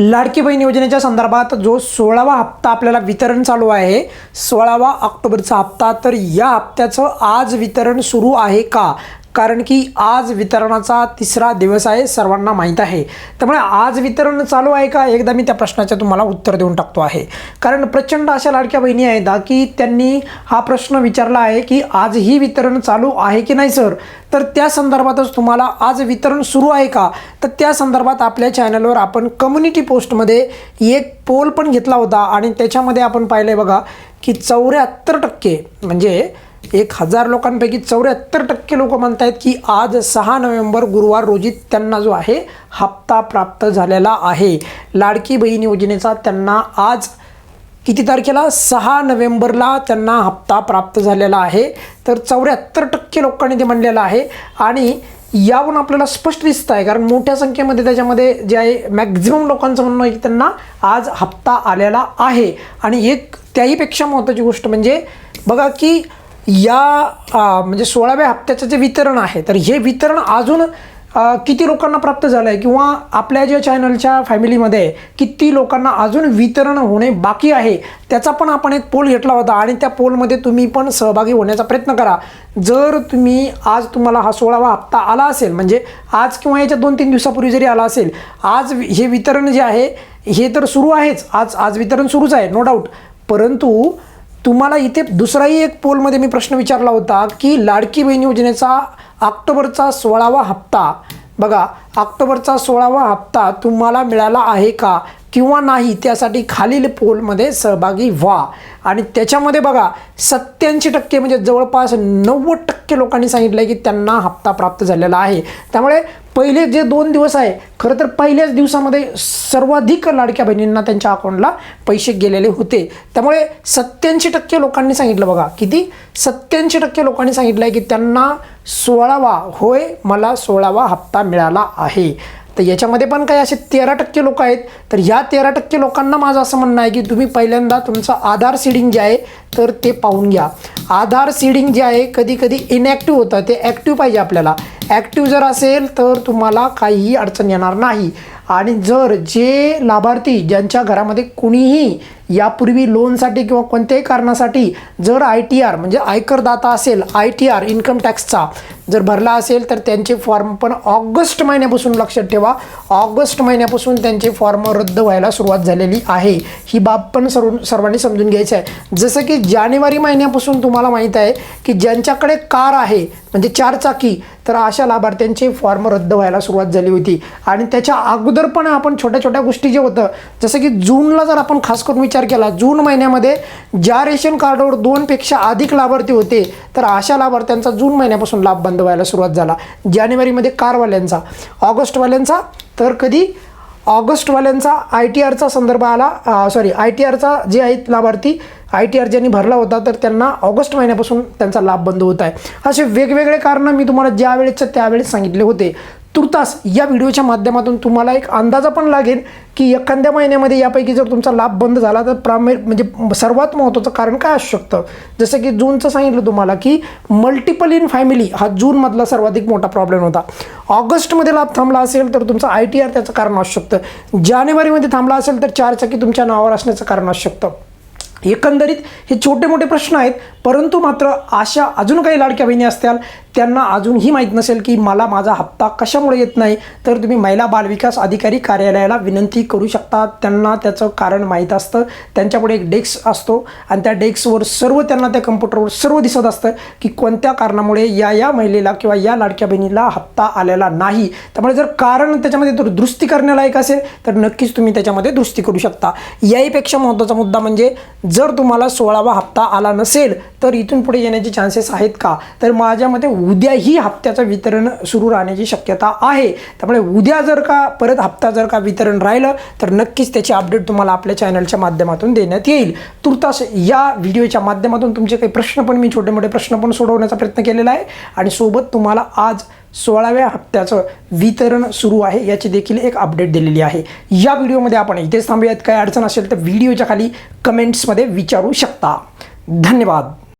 लाडकी बहीण योजनेच्या संदर्भात जो सोळावा हप्ता आपल्याला वितरण चालू आहे सोळावा ऑक्टोबरचा हप्ता तर या हप्त्याचं आज वितरण सुरू आहे का? कारण की आज वितरणाचा तिसरा दिवस आहे सर्वांना माहीत आहे. त्यामुळे आज वितरण चालू आहे का? एकदा मी त्या प्रश्नाचं तुम्हाला उत्तर देऊन टाकतो आहे. कारण प्रचंड अशा लाडक्या बहिणी आहेत की त्यांनी हा प्रश्न विचारला आहे की आजही वितरण चालू आहे की नाही सर? तर त्या संदर्भातच तुम्हाला आज वितरण सुरू आहे का? तर त्या संदर्भात आपल्या चॅनलवर आपण कम्युनिटी पोस्टमध्ये एक पोल पण घेतला होता आणि त्याच्यामध्ये आपण पाहिलं बघा की चौऱ्याहत्तर टक्के म्हणजे एक हजार लोकांपैकी चौऱ्याहत्तर टक्के लोक म्हणत आहेत की आज सहा नोव्हेंबर गुरुवार रोजी त्यांना जो आहे हप्ता प्राप्त झालेला आहे. लाडकी बहीण योजनेचा त्यांना आज किती तारखेला? सहा नोव्हेंबरला त्यांना हप्ता प्राप्त झालेला आहे. तर चौऱ्याहत्तर टक्के लोकांनी ते म्हणलेलं आहे. आणि यावरून आपल्याला स्पष्ट दिसत आहे कारण मोठ्या संख्येमध्ये त्याच्यामध्ये जे आहे मॅक्झिमम लोकांचं म्हणणं आहे की त्यांना आज हप्ता आलेला आहे. आणि एक त्याहीपेक्षा महत्त्वाची गोष्ट म्हणजे बघा की या म्हणजे सोळाव्या हप्त्याचं जे वितरण आहे तर हे वितरण अजून किती लोकांना प्राप्त झालं आहे किंवा आपल्या ज्या चॅनलच्या फॅमिलीमध्ये किती लोकांना अजून वितरण होणे बाकी आहे त्याचा पण आपण एक पोल घेतला होता आणि त्या पोलमध्ये तुम्ही पण सहभागी होण्याचा प्रयत्न करा. जर तुम्ही आज तुम्हाला हा सोळावा हप्ता आला असेल म्हणजे आज किंवा याच्या दोन तीन दिवसापूर्वी जरी आला असेल आज वि- हे वितरण जे आहे हे तर सुरू आहेच. आज आज वितरण सुरूच आहे नो डाऊट परंतु तुम्हाला इथे दुसराही एक पोलमध्ये मी प्रश्न विचारला होता की लाडकी बहीण योजनेचा ऑक्टोबरचा सोळावा हप्ता बघा ऑक्टोबरचा सोळावा हप्ता तुम्हाला मिळाला आहे का? किंवा नाही त्यासाठी खालील पोलमध्ये सहभागी व्हा. आणि त्याच्यामध्ये बघा सत्याऐंशी टक्के म्हणजे जवळपास नव्वद टक्के लोकांनी सांगितलं आहे की त्यांना हप्ता प्राप्त झालेला आहे. त्यामुळे पहिले जे दोन दिवस आहे खरं तर पहिल्याच दिवसामध्ये सर्वाधिक लाडक्या बहिणींना त्यांच्या अकाउंटला पैसे गेलेले होते. त्यामुळे सत्याऐंशी टक्के लोकांनी सांगितलं बघा किती? सत्याऐंशी टक्के लोकांनी सांगितलं आहे की त्यांना सोळावा होय मला सोळावा हप्ता मिळाला आहे. तर याच्यामध्ये पण काही असे तेरा टक्के लोक आहेत. तर ह्या तेरा टक्के लोकांना माझं असं म्हणणं आहे की तुम्ही पहिल्यांदा तुमचं आधार सीडिंग जे आहे तर ते पाहून घ्या. आधार सीडिंग जे आहे कधी कधी इनॲक्टिव्ह होतं. ते ॲक्टिव्ह पाहिजे आपल्याला. ॲक्टिव्ह जर असेल तर तुम्हाला काहीही अडचण येणार नाही. आणि जर जे लाभार्थी ज्यांच्या घरामध्ये कुणीही यापूर्वी लोनसाठी किंवा कोणत्याही कारणासाठी जर आय टी आर म्हणजे आयकरदाता असेल आय टी आर इन्कम टॅक्सचा जर भरला असेल तर त्यांचे फॉर्म पण ऑगस्ट महिन्यापासून लक्षात ठेवा. ऑगस्ट महिन्यापासून त्यांचे फॉर्म रद्द व्हायला सुरुवात झालेली आहे. ही बाब पण सर्व सर्वांनी समजून घ्यायची आहे. जसं की जानेवारी महिन्यापासून तुम्हाला माहीत आहे की ज्यांच्याकडे कार आहे म्हणजे चारचाकी तर अशा लाभार्थ्यांचे फॉर्म रद्द व्हायला सुरुवात झाली होती. आणि त्याच्या अगोदर पण आपण छोट्या छोट्या गोष्टी जे होतं जसं की जूनला जर आपण खास करून विचार केला. जून महिन्यामध्ये ज्या रेशन कार्डवर दोनपेक्षा अधिक लाभार्थी होते तर अशा लाभार्थ्यांचा जून महिन्यापासून लाभ बंद व्हायला सुरुवात झाला. जानेवारीमध्ये कारवाल्यांचा. ऑगस्टवाल्यांचा तर कधी? ऑगस्टवाल्यांचा आय टी आरचा संदर्भ आला सॉरी आय टी आरचा जे आहेत लाभार्थी आय टी आर ज्यांनी भरला होता तर त्यांना ऑगस्ट महिन्यापासून त्यांचा लाभ बंद होत आहे. असे वेगवेगळे कारणं मी तुम्हाला ज्या त्यावेळेस सांगितले होते. तुर्तास या व्हिडिओच्या माध्यमातून तुम्हाला एक अंदाजा पण लागेल की एखाद्या महिन्यामध्ये यापैकी जर तुमचा लाभ बंद झाला तर प्रामे म्हणजे सर्वात महत्त्वाचं कारण काय असू शकतं? जसं की जूनचं सांगितलं तुम्हाला की मल्टिपल इन फॅमिली हा जूनमधला सर्वाधिक मोठा प्रॉब्लेम होता. ऑगस्टमध्ये लाभ थांबला असेल तर तुमचा आय टी आर त्याचं कारण असू शकतं. जानेवारीमध्ये थांबला असेल तर चारचाकी तुमच्या नावावर असण्याचं कारण असू शकतं. एकंदरीत हे छोटे मोठे प्रश्न आहेत परंतु मात्र अशा अजून काही लाडक्या बहिणी असतील त्यांना अजूनही माहीत नसेल की मला माझा हप्ता कशामुळे येत नाही तर तुम्ही महिला बालविकास अधिकारी कार्यालयाला विनंती करू शकता. त्यांना त्याचं कारण माहीत असतं. त्यांच्यापुढे एक डेस्क असतो आणि त्या डेस्कवर सर्व त्यांना त्या कम्प्युटरवर सर्व दिसत असतं की कोणत्या कारणामुळे या या महिलेला किंवा या लाडक्या बहिणीला हप्ता आलेला नाही. त्यामुळे जर कारण त्याच्यामध्ये जर दुरुस्ती करण्यालायक असेल तर नक्कीच तुम्ही त्याच्यामध्ये दुरुस्ती करू शकता. याहीपेक्षा महत्त्वाचा मुद्दा म्हणजे जर तुम्हाला सोळावा हप्ता आला नसेल तर इथून पुढे येण्याचे चान्सेस आहेत का? तर माझ्या मते उद्याही हप्त्याचं वितरण सुरू राहण्याची शक्यता आहे. त्यामुळे उद्या जर का परत हप्ता जर का वितरण राहिलं तर नक्कीच त्याची अपडेट तुम्हाला आपल्या चॅनलच्या माध्यमातून देण्यात येईल. तुर्तास या व्हिडिओच्या माध्यमातून तुमचे काही प्रश्न पण मी छोटे मोठे प्रश्न पण सोडवण्याचा प्रयत्न केलेला आहे. आणि सोबत तुम्हाला आज सोळाव्या हप्त्याचं वितरण सुरू आहे याची देखील एक अपडेट दिलेली आहे. या व्हिडिओमध्ये आपण इथेच थांबूयात. काय अडचण असेल तर व्हिडिओच्या खाली कमेंट्समध्ये विचारू शकता. धन्यवाद.